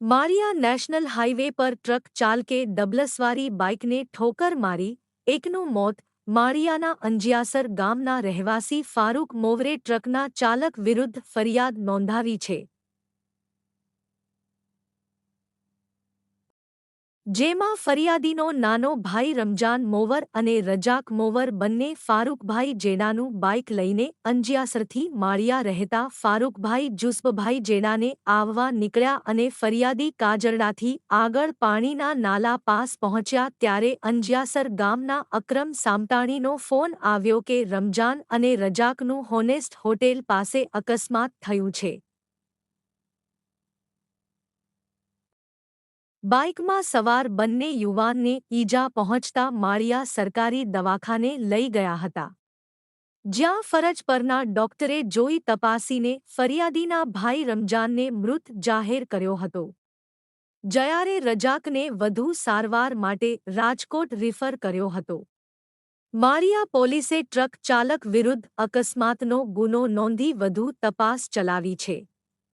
માળિયા national highway પર truck ચાલકે ડબલસવારી બાઇકને ઠોકર મારી, એકનું મોત માળિયાના અંજિયાસર ગામના રહેવાસી ફારૂક મોવરે ટ્રકના ચાલક વિરુદ્ધ ફરિયાદ નોંધાવી છે. જેમાં ફરિયાદીનો નાનો ભાઈ રમજાન મોવર અને રજાક મોવર બંને ફારૂકભાઈ જેડાનું બાઇક લઈને અંજિયાસરથી માળિયા રહેતા ફારૂકભાઈ જુસ્બભાઈ જેડાને આવવા નીકળ્યા અને ફરિયાદી કાજરડાથી આગળ પાણીના નાલા પાસ પહોંચ્યા ત્યારે અંજિયાસર ગામના અક્રમ સામતાણીનો ફોન આવ્યો કે રમજાન અને રજાકનું હોનેસ્ટ હોટેલ પાસે અકસ્માત થયું છે. બાઇકમાં સવાર બંને યુવાનને ઈજા પહોંચતા માળિયા સરકારી દવાખાને લઈ ગયા હતા. જ્યાં ફરજ પરના ડોક્ટરે જોઈ તપાસીને ફરિયાદીના ભાઈ રમજાનને મૃત જાહેર કર્યો હતો. જયારે રજાકને વધુ સારવાર માટે રાજકોટ રિફર કર્યો હતો. માળિયા પોલીસે ટ્રક ચાલક વિરુદ્ધ અકસ્માતનો ગુનો નોંધી વધુ તપાસ ચલાવી છે.